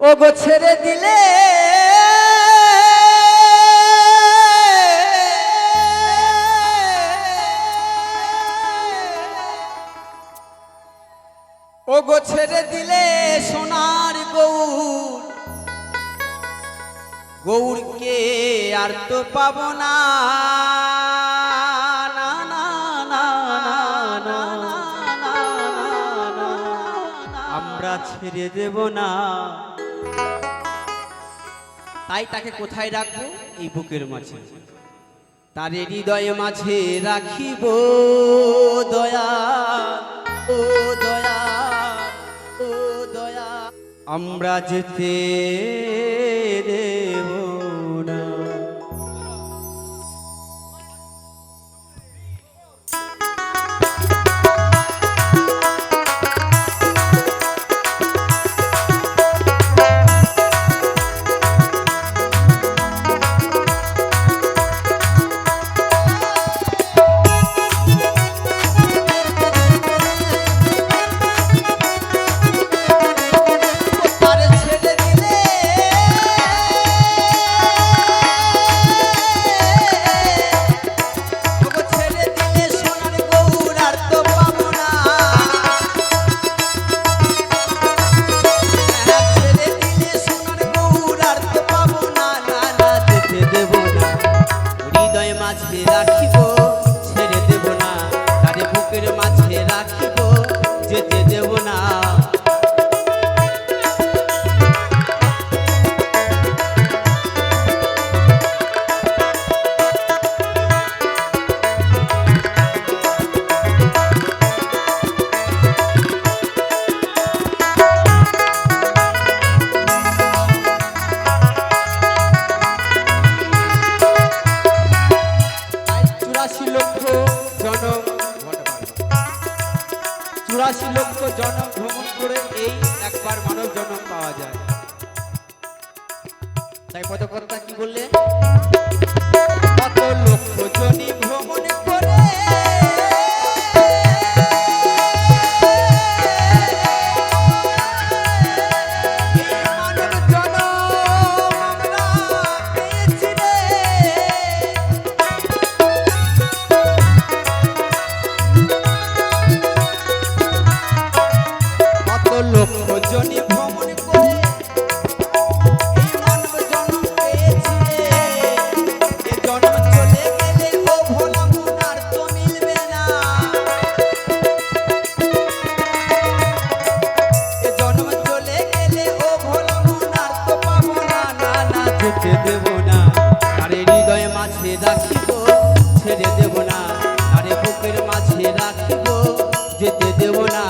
ও গো ছেড়ে দিলে ও গো ছেড়ে দিলে সোনার গৌর গৌরকে আর তো পাবো না। আমরা ছেড়ে দেব না তাই তাকে কোথায় রাখব? এই বুকের মাঝে। তার হৃদয়ে মাঝে রাখিব, দয়া, ও দয়া ও দয়া। আমরা যেতে দেব জনম ভ্রমণ করে এই একবার মানব জনম পাওয়া যায়। তাই পদকর্তা কি বললে কত লক্ষ জনী ভ্রমণ দেব না। আরে হৃদয়ে মাঝে রাখিব, ছেড়ে দেব না। আরে বুকের মাঝে রাখিব, যেতে দেব না।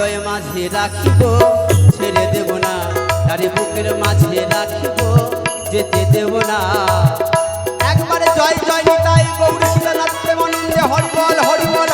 হৃদয়ে মাঝে রাখিব, ছেড়ে দেব না আরে বুকের মাঝে রাখিব, যেতে দেব না। একবারে জয় জয় নিতাই গৌরী শিলানাথ প্রেমানন্দে, হরিবল হরিবল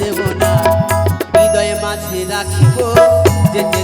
দেব না। হৃদয়ে মাঝে রাখিব যেতে